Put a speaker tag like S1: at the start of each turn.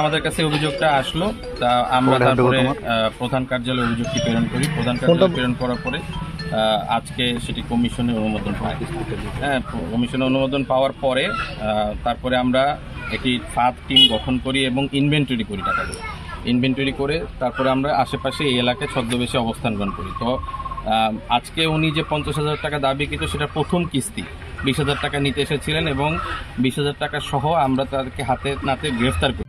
S1: আমাদের কাছে অভিযোগটা আসলো। তা আমরা তারপরে প্রধান কার্যালয়ে অভিযোগটি প্রেরণ করি। প্রধান কার্যালয়ে প্রেরণ করার পরে আজকে সেটি কমিশনের অনুমোদন পাই হ্যাঁ কমিশনের অনুমোদন পাওয়ার পরে তারপরে আমরা একটি ফাঁদ টিম গঠন করি এবং ইনভেন্টরি করি টাকাগুলো ইনভেন্টরি করে তারপরে আমরা আশেপাশে এই এলাকায় ছদ্মবেশে অবস্থান গ্রহণ করি। তো আজকে উনি যে পঞ্চাশ হাজার টাকা দাবি কিন্তু সেটা প্রথম কিস্তি। বিশ হাজার টাকা নিতে এসেছিলেন এবং বিশ হাজার টাকা সহ আমরা তাদেরকে হাতে নাতে গ্রেফতার করি